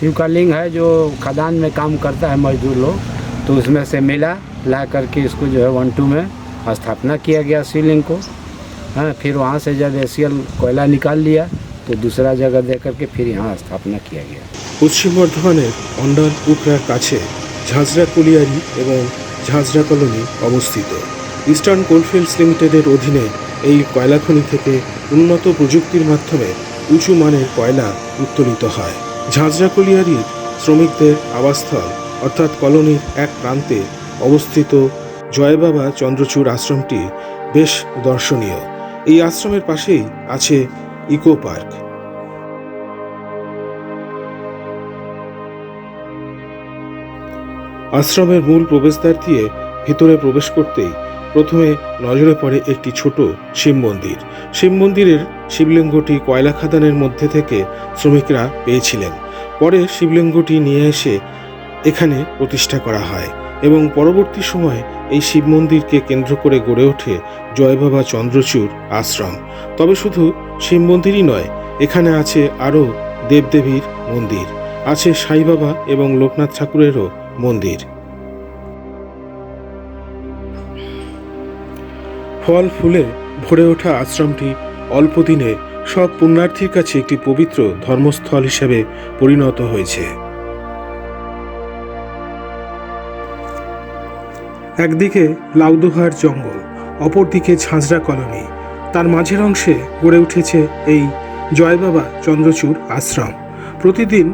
शिव का लिंग है जो खदान में काम करता है मजदूर लोग तो उसमें से मिला ला करके इसको जो है वन टू में स्थापना किया गया शिवलिंग को हाँ फिर वहाँ से जब एशियल कोयला निकाल लिया तो दूसरा जगह दे करके फिर यहाँ स्थापना किया गया পশ্চিম বর্ধমানের অন্ডাল উপরার কাছে ঝাঁঝরা কুলিয়ারি এবং ঝাঁঝরা কলোনি অবস্থিত ইস্টার্ন কোলফিল্ডস লিমিটেডের অধীনে এই কয়লা খনি থেকে উন্নত প্রযুক্তির মাধ্যমে উঁচু মানের কয়লা উত্তোলিত হয় ঝাঁঝরা কুলিয়ারির শ্রমিকদের আবাসস্থল, অর্থাৎ কলোনির এক প্রান্তে অবস্থিত জয়বাবা চন্দ্রচূড় আশ্রমটি বেশ দর্শনীয়। এই আশ্রমের পাশেই আছে ইকো পার্ক। আশ্রমের মূল প্রবেশদ্বার দিয়ে ভিতরে প্রবেশ করতেই প্রথমে নজরে পড়ে একটি ছোট শিব মন্দির। শিব মন্দিরের শিবলিঙ্গটি কয়লা খাদানের মধ্যে থেকে শ্রমিকরা পেয়েছিলেন। পরে শিবলিঙ্গটি নিয়ে এসে এখানে প্রতিষ্ঠা করা হয় এবং পরবর্তী সময়ে এই শিব মন্দিরকে কেন্দ্র করে গড়ে ওঠে জয় বাবা চন্দ্রচূড় আশ্রম। তবে শুধু শিব মন্দিরই নয়, এখানে আছে আরও দেবদেবীর মন্দির, আছে সাই বাবা এবং লোকনাথ ঠাকুরেরও মন্দির। ফল, ফুলে ভরে ওঠা আশ্রমটি অল্প দিনে সব পুণ্যার্থীর কাছে একটি পবিত্র ধর্মস্থল হিসেবে পরিণত হয়েছে। একদিকে লাউদোহার জঙ্গল, অপরদিকে ঝাঁঝরা কলোনি। তার মাঝের অংশে গড়ে উঠেছে এই জয়বাবা চন্দ্রচূড় আশ্রম। প্রতিদিন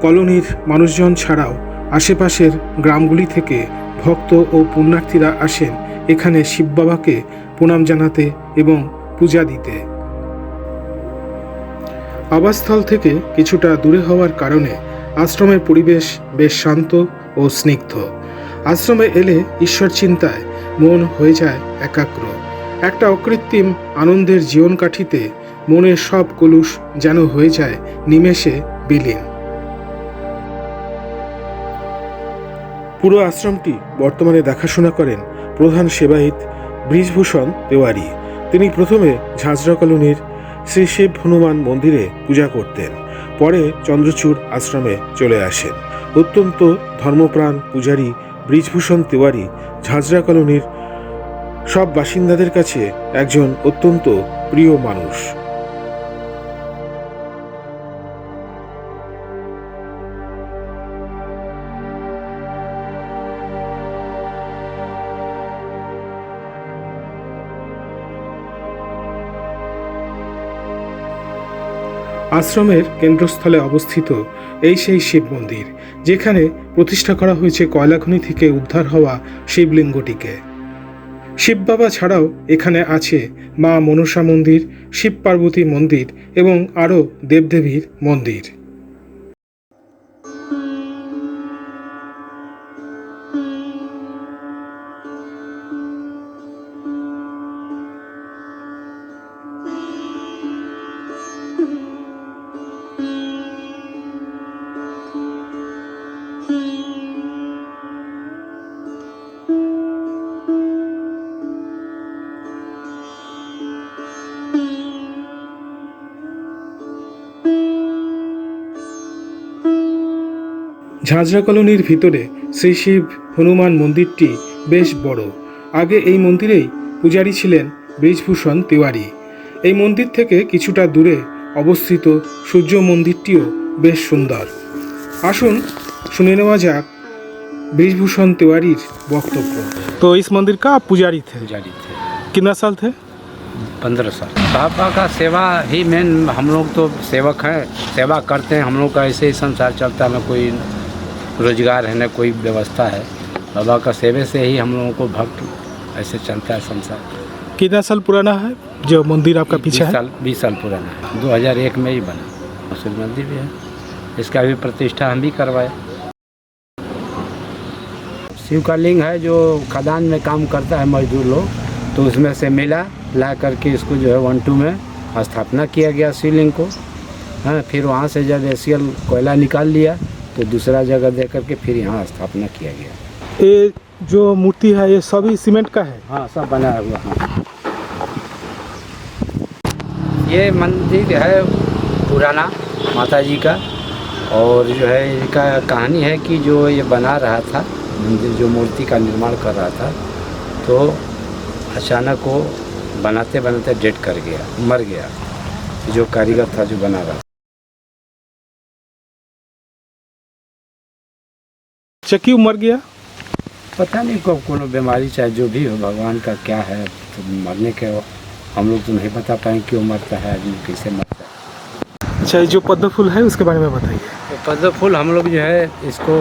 কলোনির মানুষজন ছাড়াও আশেপাশের গ্রামগুলি থেকে ভক্ত ও পুণ্যার্থীরা আসেন এখানে শিব বাবাকে প্রণাম জানাতে এবং পূজা দিতে। আবাসস্থল থেকে কিছুটা দূরে হওয়ার কারণে আশ্রমের পরিবেশ বেশ শান্ত ও স্নিগ্ধ। আশ্রমে এলে ঈশ্বর চিন্তায় মন হয়ে যায় একাগ্র। একটা অকৃত্রিম আনন্দের জীবন কাঠিতে মনের সব কলুষ যেন হয়ে যায় নিমেষে বিলীন। পুরো আশ্রমটি বর্তমানে দেখাশোনা করেন প্রধান সেবাহিত ব্রিজভূষণ তেওয়ারি। তিনি প্রথমে ঝাঁঝরা কলোনির শ্রী শিব হনুমান মন্দিরে পূজা করতেন। পরে চন্দ্রচূড় আশ্রমে চলে আসেন। অত্যন্ত ধর্মপ্রাণ পূজারী ব্রিজভূষণ তিওয়ারি ঝাঁঝরা কলোনির সব বাসিন্দাদের কাছে একজন অত্যন্ত প্রিয় মানুষ। আশ্রমের কেন্দ্রস্থলে অবস্থিত এই সেই শিব মন্দির, যেখানে প্রতিষ্ঠা করা হয়েছে কয়লাখনি থেকে উদ্ধার হওয়া শিবলিঙ্গটিকে। শিব বাবা ছাড়াও এখানে আছে মা মনসা মন্দির, শিব পার্বতী মন্দির এবং আরও দেবদেবীর মন্দির। ঝাঁঝরা কলোনির ভিতরে শ্রী শিব হনুমান মন্দিরটি বেশ বড় আগে এই মন্দিরেই পূজারী ছিলেন ব্রিজভূষণ তিওয়ারি এই মন্দির থেকে কিছুটা দূরে অবস্থিত সূর্য মন্দিরটিও বেশ সুন্দর আসুন শুনে নেওয়া যাক ब्रिजभूषण तिवारी वक्तव्य तो इस मंदिर का आप पुजारी थे पुजारी थे कितना साल थे पंद्रह साल बाबा का सेवा ही मेन हम लोग तो सेवक हैं सेवा करते हैं हम लोग का ऐसे ही संसार चलता है ना कोई रोज़गार है ना कोई व्यवस्था है। बाबा का सेवे से ही हम लोगों को भक्त ऐसे चलता है संसार। कितना साल पुराना है? जो मंदिर आपका पीछे है? साल बीस साल पुराना है। दो हज़ार एक में ही बना। शिव मंदिर भी है। इसका भी प्रतिष्ठा हम भी करवाए। शिव का लिंग है जो खदान में काम करता है मजदूर लोग तो उसमें से मिला ला करके इसको जो है वन टू में स्थापना किया गया शिवलिंग को। हाँ फिर वहाँ से जब एशियल कोयला निकाल लिया तो दूसरा जगह दे करके फिर यहाँ स्थापना किया गया। ये जो मूर्ति है ये सभी सीमेंट का है? हाँ सब बना हुआ हाँ। ये मंदिर है पुराना माता जी का और जो है इनका कहानी है कि जो ये बना रहा था मंदिर जो मूर्ति का निर्माण कर रहा था तो अचानक वो बनाते बनाते डेड कर गया मर गया। जो कारीगर था जो बना रहा अच्छा क्यों मर गया? पता नहीं कब कोनो बीमारी चाहे जो भी हो भगवान का क्या है तो मरने के हम लोग तो नहीं बता पाएँगे क्यों मरता है आदमी कैसे मरता है। अच्छा जो पद्म फूल है उसके बारे में बताइए। तो पद्म फूल हम लोग जो है इसको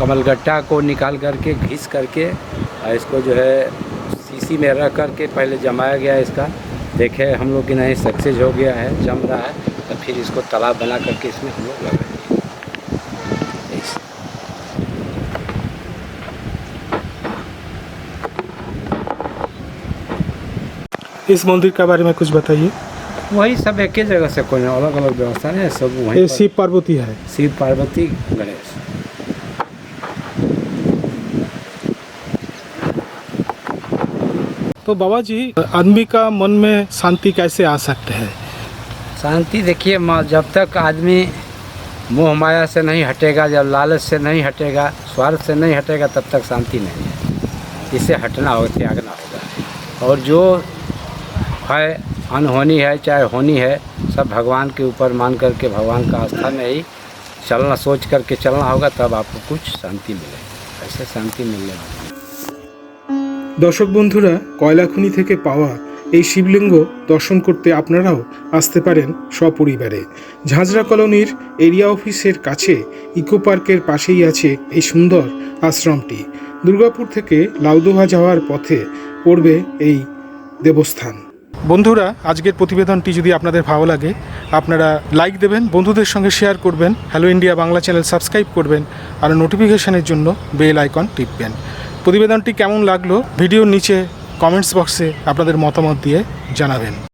कमलगट्टा को निकाल करके घिस करके और इसको जो है शीशी में रख करके पहले जमाया गया इसका। देखे हम लोग कि नहीं सक्सेस हो गया है जम रहा है तो फिर इसको तालाब बना करके इसमें हम लोग लगाएँगे ऐसे। इस मंदिर के बारे में कुछ बताइए। वही सब एक ही जगह से कोई अलग अलग व्यवस्था है सब वही शिव पार्वती है। शिव पार्वती गणेश। तो बाबा जी आदमी का मन में शांति कैसे आ सकते हैं? शांति देखिए माँ जब तक आदमी मोह माया से नहीं हटेगा जब लालच से नहीं हटेगा स्वार्थ से नहीं हटेगा तब तक शांति नहीं है। इसे हटना होगा त्यागना होगा। और जो है अनहोनी है चाहे होनी है सब भगवान के ऊपर मान करके भगवान का आस्था में ही चलना सोच करके चलना होगा तब आपको कुछ शांति मिलेगी ऐसे शांति मिलने वाली দর্শক বন্ধুরা কয়লাখনি থেকে পাওয়া এই শিবলিঙ্গ দর্শন করতে আপনারাও আসতে পারেন সপরিবারে ঝাঁঝরা কলোনির এরিয়া অফিসের কাছে ইকো পার্কের পাশেই আছে এই সুন্দর আশ্রমটি দুর্গাপুর থেকে লাউদোহা যাওয়ার পথে পড়বে এই দেবস্থান বন্ধুরা, আজকের প্রতিবেদনটি যদি আপনাদের ভালো লাগে, আপনারা লাইক দেবেন, বন্ধুদের সঙ্গে শেয়ার করবেন hello India Bangla channel subscribe করবেন, আর নোটিফিকেশানের জন্য বেল আইকন টিপবেন। প্রতিবেদনটি কেমন লাগল, ভিডিওর নিচে কমেন্টস বক্সে আপনাদের মতামত দিয়ে জানাবেন।